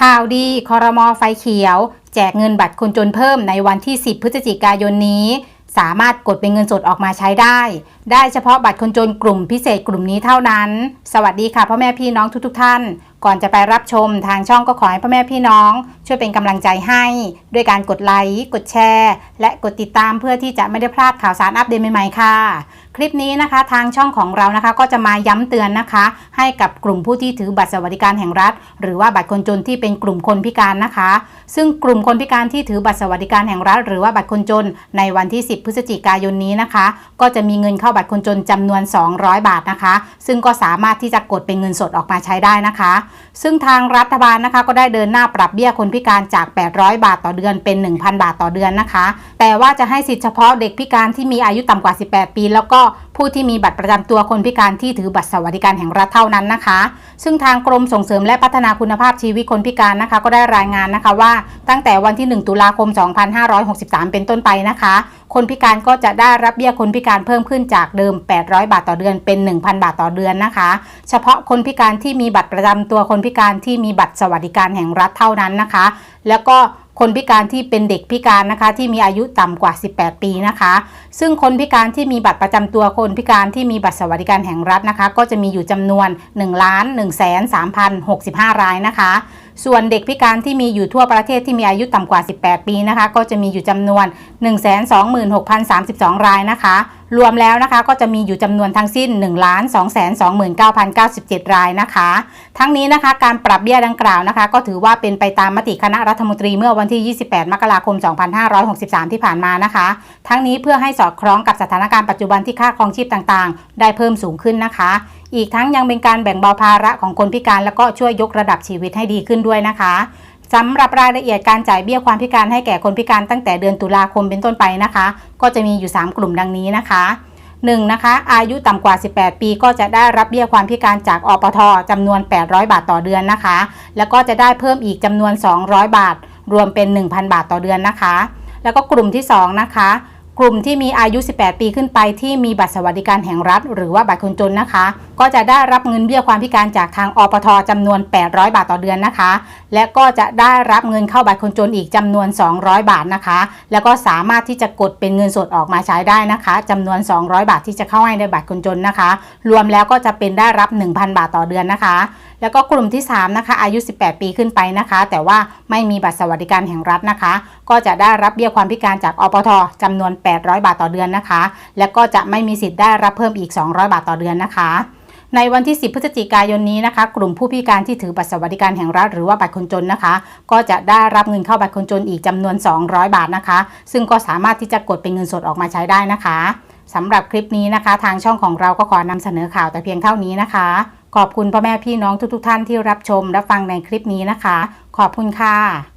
ข่าวดีคอรมอไฟเขียว แจกเงินบัตรคนจนเพิ่มในวันที่ 10 พฤศจิกายนนี้ สามารถกดเป็นเงินสดออกมาใช้ได้ ได้เฉพาะบัตรคนจนกลุ่มพิเศษกลุ่มนี้เท่านั้น สวัสดีค่ะพ่อแม่พี่น้องทุกๆทท่าน ก่อนจะไปรับชมทางช่องก็ขอให้พ่อแม่พี่น้อง ช่วยเป็นกำลังใจให้ ด้วยการกดไลค์กดแชร์ และกดติดตามเพื่อที่จะไม่ได้พลาดข่าวสารอัปเดตใหม่ๆค่ะ คลิปนี้นะคะทางช่องของเรานะคะ ก็จะมาย้ำเตือนนะคะ ให้กับกลุ่มผู้ที่ถือบัตรสวัสดิการแห่งรัฐ หรือว่าบัตรคนจนที่เป็นกลุ่มคนพิการนะคะ ซึ่งกลุ่มคนพิการที่ถือบัตรสวัสดิการแห่งรัฐ หรือว่าบัตรคนจนในวันที่ 10 พฤศจิกายนนี้นะคะ ก็จะมีเงินเข้าบัตรคนจนจำนวน 200 บาทนะคะ ซึ่งก็สามารถที่จะกดเป็นเงินสดออกมาใช้ได้นะคะซึ่งทางรัฐบาลนะคะก็ได้เดินหน้าปรับเบี้ยคนพิการจาก 800 บาทต่อเดือนเป็น 1,000 บาทต่อเดือนนะคะ แต่ว่าจะให้สิทธิเฉพาะเด็กพิการที่มีอายุต่ำกว่า 18 ปี แล้วก็ผู้ที่มีบัตรประจำตัวคนพิการที่ถือบัตรสวัสดิการแห่งรัฐเท่านั้นนะคะ ซึ่งทางกรมส่งเสริมและพัฒนาคุณภาพชีวิตคนพิการนะคะ ก็ได้รายงานนะคะว่าตั้งแต่วันที่ 1 ตุลาคม 2563 เป็นต้นไปนะคะ คนพิการก็จะได้รับเบี้ยคนพิการเพิ่มขึ้นจากเดิม 800 บาทต่อเดือนเป็น 1,000 บาทต่อเดือนนะคะ เฉพาะคนพิการที่มีบัตรประจำตัวคนพิการที่มีบัตรสวัสดิการแห่งรัฐเท่านั้นนะคะ แล้วก็คนพิการที่เป็นเด็กพิการนะคะ ที่มีอายุต่ำกว่า 18 ปีนะคะ ซึ่งคนพิการที่มีบัตรประจำตัวคนพิการที่มีบัตรสวัสดิการแห่งรัฐนะคะ ก็จะมีอยู่จำนวน1ล้าน1 3 0 6 5 รายนะคะ ส่วนเด็กพิการที่มีอยู่ทั่วประเทศที่มีอายุต่ำกว่า 18 ปีนะคะ ก็จะมีอยู่จำนวน 126,032 รายนะคะ รวมแล้วนะคะก็จะมีอยู่จำนวนทั้งสิ้น 1 2 2 9 0 9 7 รายนะคะ ทั้งนี้นะคะการปรับเบี้ยดังกล่าวนะคะ ก็ถือว่าเป็นไปตามมติคณะรัฐมนตรีเมื่อวันที่ 28 มกราคม 2563 ที่ผ่านมานะคะ ทั้งนี้เพื่อให้สอดคล้องกับสถานการณ์ปัจจุบันที่ค่าครองชีพต่างๆ ได้เพิ่มสูงขึ้นนะคะ อีกทั้งยังเป็นการแบ่งเบาภาระของคนพิการ แล้วก็ช่วยยกระดับชีวิตให้ดีขึ้นด้วยนะคะสำหรับรายละเอียดการจ่ายเบี้ยความพิการให้แก่คนพิการตั้งแต่เดือนตุลาคมเป็นต้นไปนะคะ ก็จะมีอยู่ 3 กลุ่มดังนี้นะคะ 1. นะคะ อายุต่ำกว่า 18 ปีก็จะได้รับเบี้ยความพิการจากอปทจำนวน 800 บาทต่อเดือนนะคะ แล้วก็จะได้เพิ่มอีกจำนวน 200 บาท รวมเป็น 1,000 บาทต่อเดือนนะคะ แล้วก็กลุ่มที่ 2 นะคะกลุ่มที่มีอายุ 18 ปีขึ้นไปที่มีบัตรสวัสดิการแห่งรัฐ หรือว่าบัตรคนจนนะคะก็จะได้รับเงินเบี้ยความพิการจากทางอปทจำนวน 800 บาทต่อเดือนนะคะ และก็จะได้รับเงินเข้าบัตรคนจนอีกจำนวน 200 บาทนะคะ แล้วก็สามารถที่จะกดเป็นเงินสดออกมาใช้ได้นะคะจำนวน 200 บาทที่จะเข้าให้ในบัตรคนจนนะคะ รวมแล้วก็จะเป็นได้รับ 1,000 บาทต่อเดือนนะคะ แล้วก็กลุ่มที่ 3 นะคะ อายุ 18 ปีขึ้นไปนะคะ แต่ว่าไม่มีบัตรสวัสดิการแห่งรัฐนะคะ ก็จะได้รับเบี้ยความพิการจากอปทจำนวน 800 บาทต่อเดือนนะคะ และก็จะไม่มีสิทธิ์ได้รับเพิ่มอีก 200 บาทต่อเดือนนะคะ ในวันที่ 10 พฤศจิกายนนี้นะคะ กลุ่มผู้พิการที่ถือบัตรสวัสดิการแห่งรัฐหรือว่าบัตรคนจนนะคะ ก็จะได้รับเงินเข้าบัตรคนจนอีกจำนวน 200 บาทนะคะ ซึ่งก็สามารถที่จะกดเป็นเงินสดออกมาใช้ได้นะคะสำหรับคลิปนี้นะคะ ทางช่องของเราก็ขอนำเสนอข่าวแต่เพียงเท่านี้นะคะ ขอบคุณพ่อแม่พี่น้องทุกๆทท่านที่รับชมรับฟังในคลิปนี้นะคะ ขอบคุณค่ะ